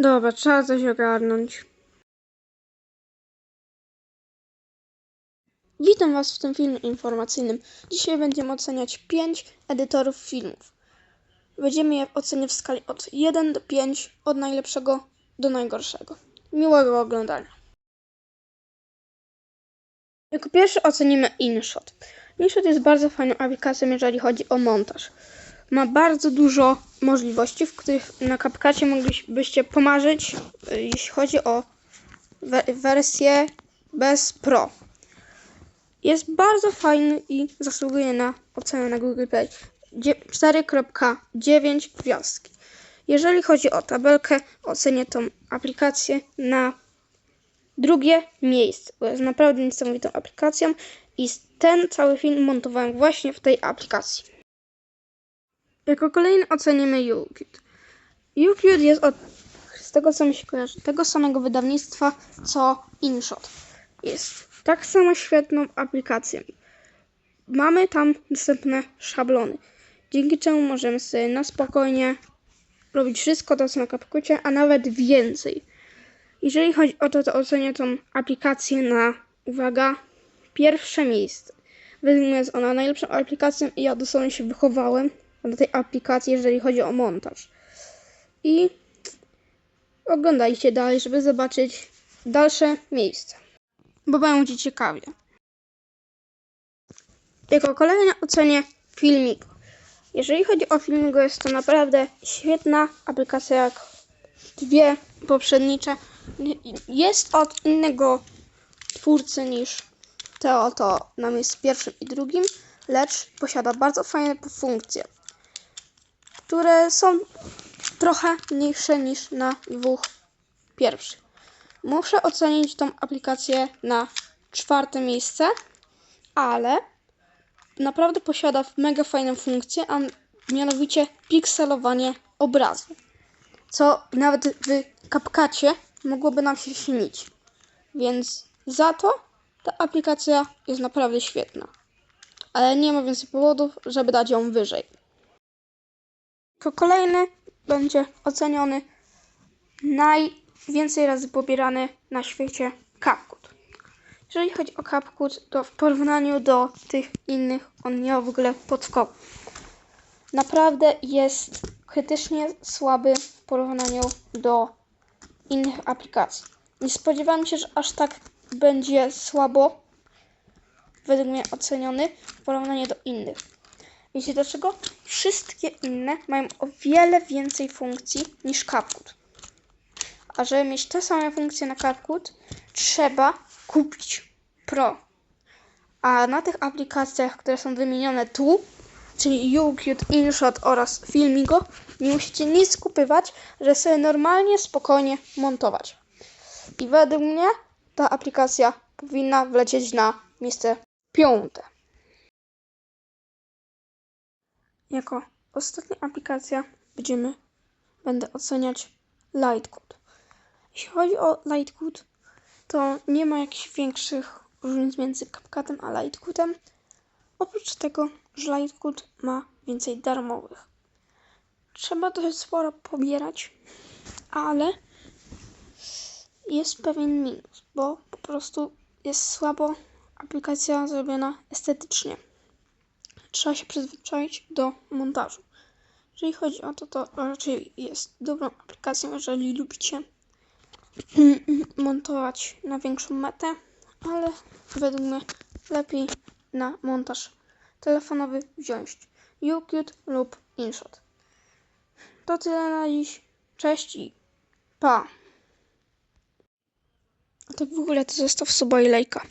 Dobra, trzeba coś ogarnąć. Witam Was w tym filmie informacyjnym. Dzisiaj będziemy oceniać 5 edytorów filmów. Będziemy je oceniać w skali od 1 do 5, od najlepszego do najgorszego. Miłego oglądania. Jako pierwszy ocenimy InShot. InShot jest bardzo fajną aplikacją, jeżeli chodzi o montaż. Ma bardzo dużo możliwości, w których na CapCutie moglibyście pomarzyć, y, jeśli chodzi o we- wersję bez Pro. Jest bardzo fajny i zasługuje na ocenę na Google Play. Dzie- 4.9 gwiazdki. Jeżeli chodzi o tabelkę, ocenię tą aplikację na drugie miejsce, bo jest naprawdę niesamowitą aplikacją i ten cały film montowałem właśnie w tej aplikacji. Jako kolejny ocenimy UQt. UQt jest od, z tego co mi się kojarzy, tego samego wydawnictwa co InShot. Jest tak samo świetną aplikacją. Mamy tam dostępne szablony, dzięki czemu możemy sobie na spokojnie robić wszystko to co na CapCutie, a nawet więcej. Jeżeli chodzi o to, to ocenię tą aplikację na, uwaga, pierwsze miejsce. Według mnie jest ona najlepszą aplikacją i ja dosłownie się wychowałem na tej aplikacji, jeżeli chodzi o montaż. I oglądajcie dalej, żeby zobaczyć dalsze miejsca, bo będzie ciekawie. Jako kolejne ocenię filmik. Jeżeli chodzi o filmik, jest to naprawdę świetna aplikacja, jak dwie poprzednicze. Jest od innego twórcy niż te oto na miejscu pierwszym i drugim, lecz posiada bardzo fajne funkcje, które są trochę mniejsze niż na dwóch pierwszych. Muszę ocenić tą aplikację na czwarte miejsce, ale naprawdę posiada mega fajną funkcję, a mianowicie pikselowanie obrazu. Co nawet w CapCutie mogłoby nam się śnić. Więc za to ta aplikacja jest naprawdę świetna. Ale nie ma więcej powodów, żeby dać ją wyżej. Kolejny będzie oceniony najwięcej razy pobierany na świecie CapCut. Jeżeli chodzi o CapCut, to w porównaniu do tych innych on miał w ogóle podskok. Naprawdę jest krytycznie słaby w porównaniu do innych aplikacji. Nie spodziewałem się, że aż tak będzie słabo, według mnie oceniony w porównaniu do innych. Wiecie dlaczego? Wszystkie inne mają o wiele więcej funkcji niż CapCut. A żeby mieć te same funkcje na CapCut, trzeba kupić Pro. A na tych aplikacjach, które są wymienione tu, czyli UQt, InShot oraz Filmigo, nie musicie nic kupywać, że sobie normalnie, spokojnie montować. I według mnie ta aplikacja powinna wlecieć na miejsce piąte. Jako ostatnia aplikacja będziemy, będę oceniać Lightcode. Jeśli chodzi o Lightcode, to nie ma jakichś większych różnic między CapCutem a Lightcode'em. Oprócz tego, że Lightcode ma więcej darmowych. Trzeba dość sporo pobierać, ale jest pewien minus, bo po prostu jest słabo aplikacja zrobiona estetycznie. Trzeba się przyzwyczaić do montażu. Jeżeli chodzi o to, to raczej jest dobrą aplikacją, jeżeli lubicie montować na większą metę, ale według mnie lepiej na montaż telefonowy wziąć UQt lub InShot. To tyle na dziś. Cześć i pa! A tak w ogóle to zostaw suba i lajka.